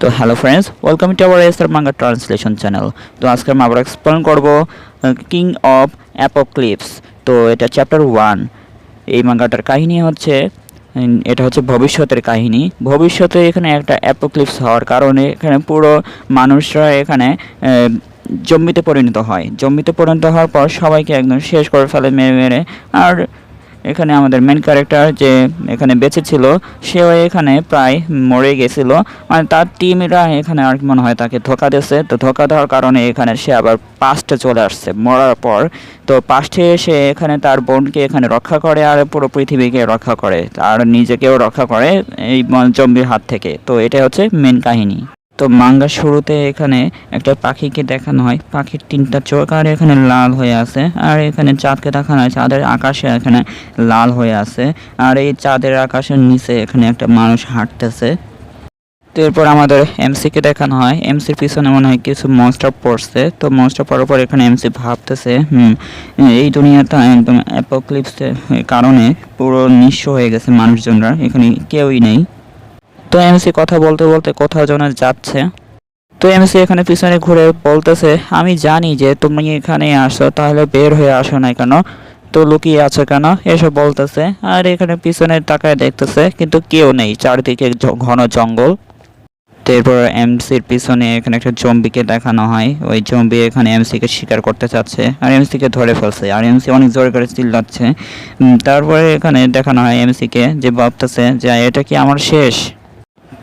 তো hello friends welcome to our SR manga translation channel তো আজকে আমি আবার এক্সপ্লেন করব কিং অফ অ্যাপোক্লিপস তো এটা চ্যাপ্টার ওয়ান এই মাঙ্গাটার কাহিনী হচ্ছে এটা হচ্ছে ভবিষ্যতের কাহিনী। ভবিষ্যতে এখানে একটা অ্যাপোক্লিপস হওয়ার কারণে এখানে পুরো মানুষরা এখানে জম্বিতে পরিণত হয়। জম্বিতে পরিণত হওয়ার পর সবাইকে একদম শেষ করে ফেলে, মেরে মেরে, আর এখানে আমাদের মেন ক্যারেক্টার যে এখানে বেঁচে ছিল, সেও এখানে প্রায় মরে গেছিল। মানে তার টিমরা এখানে আর মনে হয় তাকে ধোকা দিয়েছে। তো ধোকা দেওয়ার কারণে এখানে সে আবার পাস্টে চলে আসছে, মরার পর। তো পাস্টে এসে এখানে তার বোনকে এখানে রক্ষা করে আর পুরো পৃথিবীকে রক্ষা করে, আর নিজেকেও রক্ষা করে এই জম্বির হাত থেকে। তো এটা হচ্ছে মেন কাহিনী। তো মাঙ্গার শুরুতে এখানে একটা পাখিকে দেখানো হয়। পাখির তিনটা চোখ আর এখানে লাল হয়ে আছে। আর এখানে চাঁদকে দেখানো হয়। চাঁদের আকাশে এখানে লাল হয়ে আছে। আর এই চাঁদের আকাশের নিচে এখানে একটা মানুষ হাঁটতেছে। তো এরপর আমাদের এমসিকে দেখানো হয়। এমসির পিছনে মনে হয় কিছু মনস্টার পড়ছে। তো মনস্টার পড়ার পর এখানে এমসি ভাবতেছে, হুম, এই দুনিয়াটা একদম অ্যাপোক্লিপসের কারণে পুরো নিঃস্ব হয়ে গেছে মানুষজনরা। এখানে কেউই নেই। তো এমসি কথা বলতে বলতে কোথাও যেন যাচ্ছে। তো এমসি এখানে পিছনে ঘুরে বলতেছে, আমি জানি যে তুমি এখানে আসো, তাহলে বের হয়ে আসো না কেন? তো লুকিয়ে আছো কেন? এসব বলতেছে, আর এখানে পিছনে তাকায় দেখতেছে, কিন্তু কেউ নেই, চারিদিকে ঘন জঙ্গল। তো এরপর এমসির পিছনে এখানে একটা জম্বিকে দেখানো হয়। ওই জম্বি এখানে এমসিকে শিকার করতে চাচ্ছে, আর এমসিকে ধরে ফেলছে, আর এমসি অনেক জোরে করে চিল্লাচ্ছে। তারপরে এখানে দেখানো হয় এমসিকে যে ভাবতেছে যে, এটা কি আমার শেষ?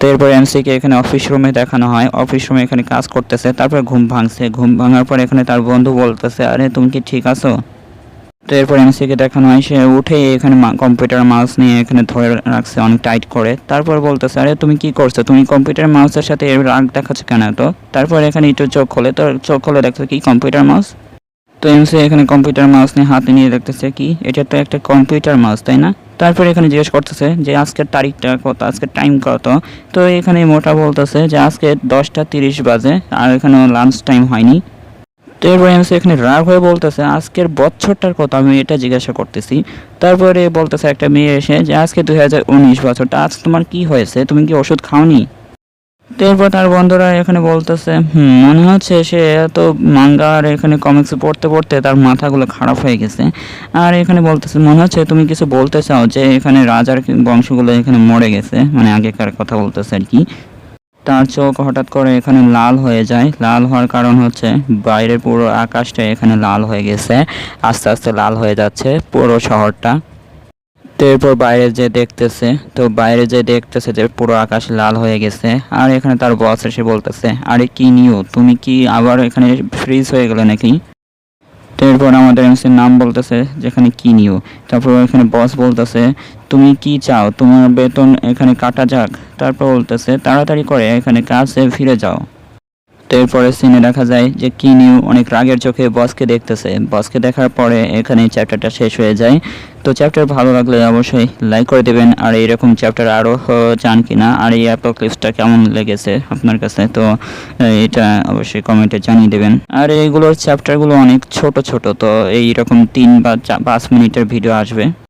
তো এরপর এমসিকে এখানে অফিস রুমে দেখানো হয়। অফিস রুমে এখানে কাজ করতেছে, তারপর ঘুম ভাঙছে। ঘুম ভাঙার পর এখানে তার বন্ধু বলতেছে, আরে, তুমি কি ঠিক আছো? তো এরপর এমসিকে দেখানো হয়, সে উঠে এখানে কম্পিউটার মাউস নিয়ে এখানে ধরে রাখছে, অনেক টাইট করে। তারপর বলতেছে, আরে, তুমি কি করছ? তুমি কম্পিউটার মাউসের সাথে এর রাগ দেখাচ্ছ কেন তো তারপর এখানে একটু চোখ খোলে, তো চোখ খোলে দেখছ কি কম্পিউটার মাউস তো এমসি এখানে কম্পিউটার মাউস নিয়ে হাতে নিয়ে দেখতেছে কি? এটা তো একটা কম্পিউটার মাউস তাই না? তারপর এখানে জিজ্ঞেস করতেছে যে আজকের তারিখটা কত, আজকের টাইম কত? তো এখানে মোটা বলতেছে যে আজকে দশটা তিরিশ বাজে আর এখানে লাঞ্চ টাইম হয়নি। তো এরপর এমসি এখানে রাগ হয়ে বলতেছে, আজকের বছরটার কথা আমি এটা জিজ্ঞাসা করতেছি। তারপরে বলতেছে একটা মেয়ে এসে যে, আজকে দুই হাজার উনিশ বছরটা, আজ তোমার কি হয়েছে? তুমি কি ওষুধ খাওনি? এরপর তার বন্ধুরা এখানে বলতেছে মনে হচ্ছে সে এত মাঙ্গা আর এখানে কমিক্স পড়তে পড়তে তার মাথাগুলো খারাপ হয়ে গেছে। আর এখানে বলতেছে, মনে হচ্ছে তুমি কিছু বলতে চাও যে এখানে রাজার বংশগুলো এখানে মরে গেছে। মানে আগেকার কথা বলতেছে আর কি। তার চোখ হঠাৎ করে এখানে লাল হয়ে যায়। লাল হওয়ার কারণ হচ্ছে বাইরের পুরো আকাশটা এখানে লাল হয়ে গেছে। আস্তে আস্তে লাল হয়ে যাচ্ছে পুরো শহরটা। তো এরপর বাইরে যে দেখতেছে, তো বাইরে যে দেখতেছে যে পুরো আকাশ লাল হয়ে গেছে, আর এখানে তার বস এসে বলতেছে, আরে কি নিও তুমি কি আবার এখানে ফ্রিজ হয়ে গেলে নাকি? তো এরপর আমাদের এমসির নাম বলতেছে যেখানে কি নিও তারপর এখানে বস বলতেছে, তুমি কি চাও? তোমার বেতন এখানে কাটা যাক। তারপর বলতেছে, তাড়াতাড়ি করে, এখানে কাজে ফিরে যাও। তো এরপরে সিনে দেখা যায় যে কি নিউ অনেক রাগের চোখে বসকে দেখতেছে। বসকে দেখার পরে এখানে চ্যাপ্টারটা শেষ হয়ে যায়। তো চ্যাপ্টার ভালো লাগলে অবশ্যই লাইক করে দেবেন। আর এইরকম চ্যাপ্টার আরও চান কিনা, আর এই অ্যাপোক্লিপসটা কেমন লেগেছে আপনার কাছে, তো এটা অবশ্যই কমেন্টে জানিয়ে দেবেন। আর এইগুলোর চ্যাপ্টারগুলো অনেক ছোট ছোট, তো এইরকম তিন বা পাঁচ মিনিটের ভিডিও আসবে।